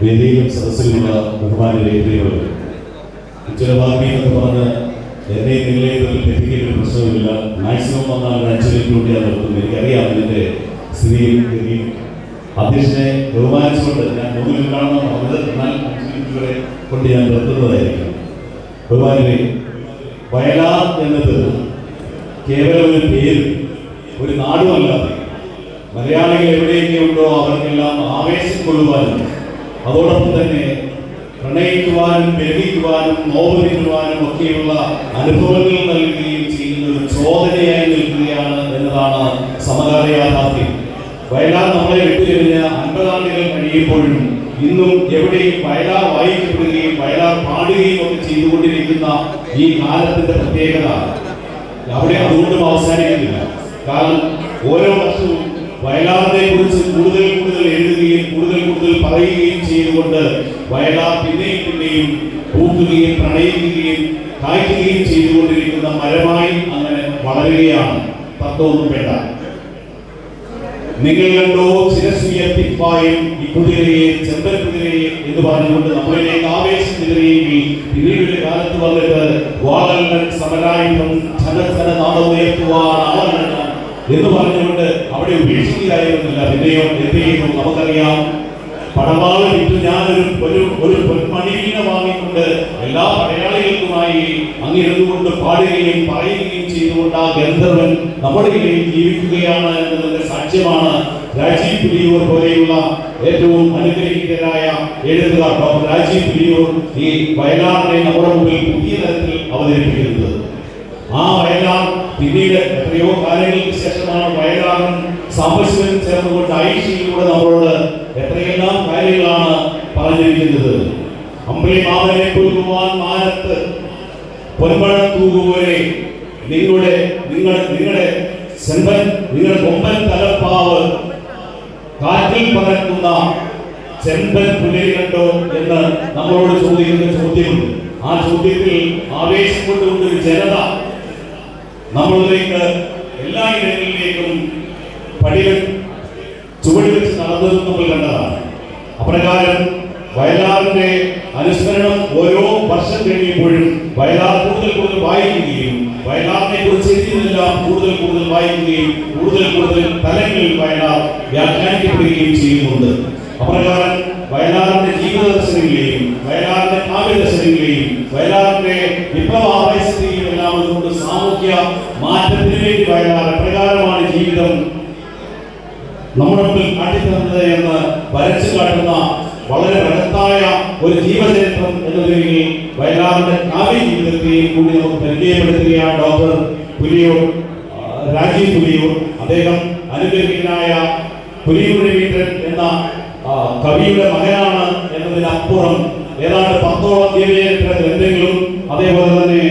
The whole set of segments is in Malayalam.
വേദിയിലും സദസ്സിലുമുള്ള ബഹുമാനരേഖകൾ ഉച്ചലവാഗ്മി എന്ന് പറഞ്ഞ് എന്നെ നിങ്ങളെ ലഭിക്കുന്ന പ്രശ്നമില്ല മാക്സിമം വന്നാൽ കൊണ്ട് ഞാൻ നിർത്തുന്നു. എനിക്കറിയാം ഇതിന്റെ സ്ഥിതിയും ഗതിയും അധ്യക്ഷനെ ബഹുമാനിച്ചുകൊണ്ട് ഞാൻ മൂന്നിൽ കാണണം അത് എന്നാൽ അഞ്ച് കൊണ്ട് ഞാൻ നിർത്തുന്നതായിരിക്കും. ബഹുമാനരെ വയലാർ എന്നത് കേവലം ഒരു പേര് ഒരു നാടുമല്ലാതെ മലയാളികൾ എവിടെയൊക്കെ ഉണ്ടോ അവർക്കെല്ലാം ആവേശം കൊള്ളുവാനും അതോടൊപ്പം തന്നെ പ്രണയിക്കുവാനും പ്രേമിക്കുവാനും നോവലിക്കുവാനും ഒക്കെയുള്ള അനുഭവങ്ങൾ നൽകുകയും ചെയ്യുന്ന ഒരു ചോദനയായി നിൽക്കുകയാണ് എന്നതാണ് സമകാല യാഥാർത്ഥ്യം. വയലാർ നമ്മളെ വിട്ടുകഴിഞ്ഞ അൻപതാണ്ടുകൾ കഴിയുമ്പോഴും ഇന്നും എവിടെയും വയലാർ വായിക്കപ്പെടുകയും വയലാർ പാടുകയും ഒക്കെ ചെയ്തുകൊണ്ടിരിക്കുന്ന ഈ കാലത്തിന്റെ പ്രത്യേകത. അവിടെ അതുകൊണ്ടും അവസാനിക്കുന്നില്ല. കാരണം ഓരോ വർഷവും വയലാറിനെ കുറിച്ച് കൂടുതൽ കൂടുതൽ എഴുതുകയും കൂടുതൽ കൂടുതൽ പറയുകയും ചെയ്തുകൊണ്ട് വയലാർ പിന്നെയും പിന്നെയും പൂക്കുകയും പ്രണയിക്കുകയും കായ്ക്കുകയും ചെയ്തുകൊണ്ടിരിക്കുന്ന മരമായി അങ്ങനെ വളരുകയാണ് തത്വമൊന്നും വേണ്ട നിങ്ങൾ കണ്ടോ ശിരസ്സുയർത്തിപ്പായും ഈ കുതിരയെ ചെമ്പൻ കുതിരയെ എന്ന് പറഞ്ഞുകൊണ്ട് നമ്മളിലേക്ക് ആവേശം കുതിരയെങ്കിൽ പിന്നീട് ഒരു കാലത്ത് വന്നിട്ട് വാളങ്ങൾ സമരായുധം ധനധന നാടം ഉയർത്തുവാൻ ആളല്ല എന്ന് പറഞ്ഞുകൊണ്ട് അവിടെ ഉപേക്ഷിക്കുകയായിരുന്നില്ല. പിന്നെയോ എന്ത് ചെയ്യുന്നു നമുക്കറിയാം. പടവാൾ വിറ്റ് ഞാനൊരു ഒരു ഒരു പൊന്മണിവീണ വാങ്ങിക്കൊണ്ട് എല്ലാ പടയാളികൾക്കുമായി അങ്ങിരുന്നുകൊണ്ട് പാടുകയും പറയുകയും ചെയ്തുകൊണ്ട് ആ ഗന്ധർവൻ നമ്മുടെ ഇടയിൽ ജീവിക്കുകയാണ് എന്നതിന്റെ സാക്ഷ്യമാണ് രാജീവ് പുലിയൂർ പോലെയുള്ള ഏറ്റവും അനുഗ്രഹീതരായ എഴുതുകാർ ഡോക്ടർ രാജീവ് പുലിയൂർ ഈ വയലാറിനെ നമ്മുടെ മുമ്പിൽ പുതിയ തരത്തിൽ അവതരിപ്പിക്കുന്നത്. ആ വയലാർ പിന്നീട് എത്രയോ കാലങ്ങൾക്ക് ശേഷമാണ് വയലാറും സാമ്പശിവനും ചേർന്നുകൊണ്ട് ഐഷിയിലൂടെ നമ്മളോട് എത്രയെല്ലാം കാര്യങ്ങളാണ് പറഞ്ഞിരിക്കുന്നത്. അമ്പലി മാമനെ കൊല്ലുവാൻ മാനത്ത് പൊന്മഴ തൂകുപോലെ നിങ്ങളുടെ നിങ്ങൾ നിങ്ങളുടെ സെമ്പൻ നിങ്ങളുടെ കൊമ്പൻ തലപ്പാവ് കാറ്റിൽ പറക്കുന്ന ചെമ്പൻ പുലരി കണ്ടോ എന്ന് നമ്മളോട് ചോദിക്കുന്ന ചോദ്യമുണ്ട്. ആ ചോദ്യത്തിൽ ആവേശം കൊണ്ടുകൊണ്ട് ജനത നമ്മളിലേക്ക് എല്ലാ ഇടങ്ങളിലേക്കും പടികൾ ചുവട് വെച്ച് നടന്നതും നമ്മൾ കണ്ടതാണ്. അപ്രകാരം വയലാറിന്റെ അനുസ്മരണം ഓരോ വർഷം കഴിയുമ്പോഴും വയലാർ കൂടുതൽ കൂടുതൽ വായിക്കുകയും വയലാറിനെ കുറിച്ച് എഴുതിയതെല്ലാം കൂടുതൽ കൂടുതൽ വായിക്കുകയും കൂടുതൽ കൂടുതൽ തലങ്ങളിൽ വയലാർ വ്യാഖ്യാനിക്കപ്പെടുകയും ചെയ്യുന്നുണ്ട്. അപ്രകാരം വയലാറിന്റെ ജീവിത ദർശനങ്ങളെയും വയലാറിന്റെ കാവ്യ നമ്മുടെ മുമ്പിൽ കാട്ടിത്തന്നത് എന്ന് വരച്ചു കാട്ടുന്ന വളരെ ബൃഹത്തായ ഒരു ജീവചരിത്രം എന്ന നിലയിൽ വയലാറിന്റെ കാവ്യ ജീവിതത്തെയും കൂടി നമുക്ക് പരിചയപ്പെടുത്തുകയാണ് ഡോക്ടർ പുലിയൂർ രാജീവ് പുലിയൂർ. അദ്ദേഹം അനുഗ്രഹീതനായ പുലിയൂർ വീട്ടൻ എന്ന കവിയുടെ മകനാണ് എന്നതിനപ്പുറം ഏതാണ്ട് പത്തോളം ജീവചരിത്ര ഗ്രന്ഥങ്ങളും അതേപോലെ തന്നെ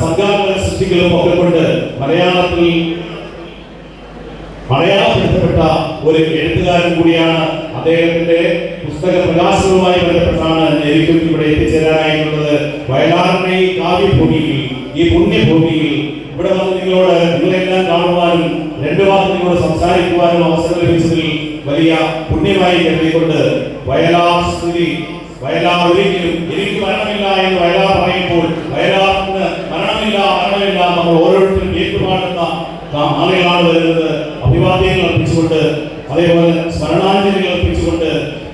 സർഗാത്മക സൃഷ്ടികളും ഒക്കെ കൊണ്ട് മലയാളത്തിൽ മലയാളപ്പെടുത്തപ്പെട്ട ഒരു എഴുത്തുകാരൻ കൂടിയാണ് അദ്ദേഹത്തിന്റെ പുസ്തക പ്രകാശനവുമായി ബന്ധപ്പെട്ടാണ് എനിക്കും ഇവിടെ എത്തിച്ചേരാനായിട്ടുള്ളത്. വയലാറിന്റെ ഈ കാവ്യഭൂമിയിൽ ഈ പുണ്യഭൂമിയിൽ ഇവിടെ വന്ന് നിങ്ങളോട് നിങ്ങളെല്ലാം കാണുവാനും രണ്ടു വാക്ക് നിങ്ങളോട് സംസാരിക്കുവാനും അവസരം ലഭിച്ചതിൽ വലിയ പുണ്യമായി കരുതിക്കൊണ്ട് വയലാർ സ്തുതി വയലാർ ഒരിക്കലും എനിക്ക് മരണമില്ല എന്ന് വയലാർ പറയുമ്പോൾ വയലാറിന് അർപ്പിച്ചുകൊണ്ട് അതേപോലെ സ്മരണാഞ്ജലികൾ അർപ്പിച്ചുകൊണ്ട്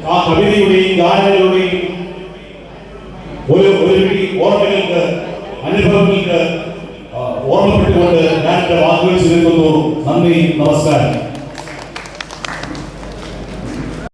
ആ കവിതയുടെയും ഗാനങ്ങളുടെയും ഒരു ഒരു ഓർമ്മകൾക്ക് അനുഭവങ്ങൾക്ക് ഓർമ്മപ്പെട്ടുകൊണ്ട് ഞാൻ എന്റെ വാക്കുകൾ ചുരുക്കുന്നു നന്ദി നമസ്കാരം.